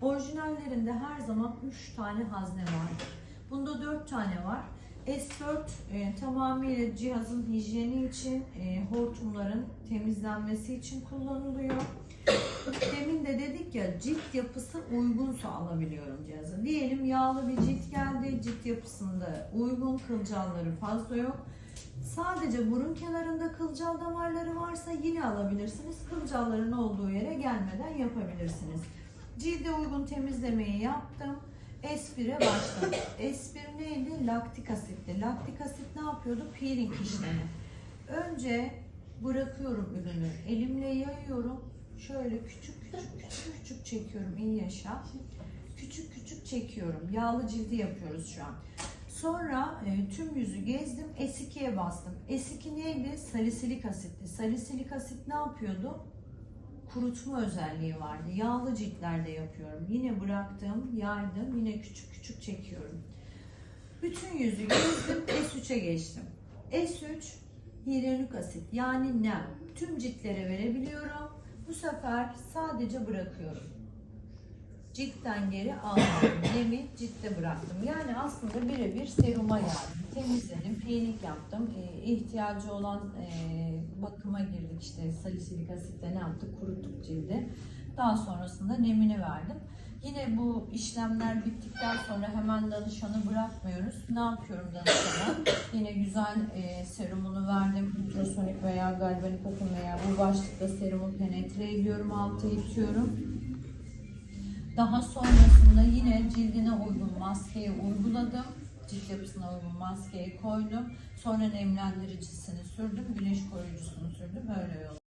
Orijinallerinde her zaman 3 tane hazne vardır. Bunda 4 tane var. S4 e, tamamıyla cihazın hijyeni için, e, hortumların temizlenmesi için kullanılıyor. Demin de dedik ya cilt yapısı uygunsa alabiliyorum cihazı. Diyelim yağlı bir cilt geldi, cilt yapısında uygun kılcalları fazla yok. Sadece burun kenarında kılcal damarları varsa yine alabilirsiniz. Kılcalların olduğu yere gelmeden yapabilirsiniz. Cilde uygun temizlemeyi yaptım. S1'e başladım. S1 neydi? Laktik asitti. Laktik asit ne yapıyordu? Peeling işlemi. Önce bırakıyorum ürünü. Elimle yayıyorum. Şöyle küçük küçük küçük küçük çekiyorum. İyi yaşa. Küçük küçük çekiyorum. Yağlı cildi yapıyoruz şu an. Sonra e, tüm yüzü gezdim. S2'ye bastım. S2 neydi? Salisilik asitti. Salisilik asit ne yapıyordu? Kurutma özelliği vardı. Yağlı ciltlerde yapıyorum. Yine bıraktım, yaydım. Yine küçük küçük çekiyorum. Bütün yüzü gezdim. S3'e geçtim. S3 hyaluronik asit yani nem. Tüm ciltlere verebiliyorum. Bu sefer sadece bırakıyorum. Ciltten geri almadım. Nemi ciltte bıraktım. Yani aslında birebir seruma geldim. Temizledim, peeling yaptım. Ee, ihtiyacı olan e, bakıma girdik işte salisilik asitle ne yaptık? Kuruttuk cildi. Daha sonrasında nemini verdim. Yine bu işlemler bittikten sonra hemen danışanı bırakmıyoruz. Ne yapıyorum danışana? Yine güzel e, serumunu verdim. Ultrasonik veya galvanik akım veya bu başlıkta serumu penetre ediyorum, altı itiyorum. Daha sonrasında yine cildine uygun maskeyi uyguladım. Cilt yapısına uygun maskeyi koydum. Sonra nemlendiricisini sürdüm. Güneş koruyucusunu sürdüm. Öyle yol.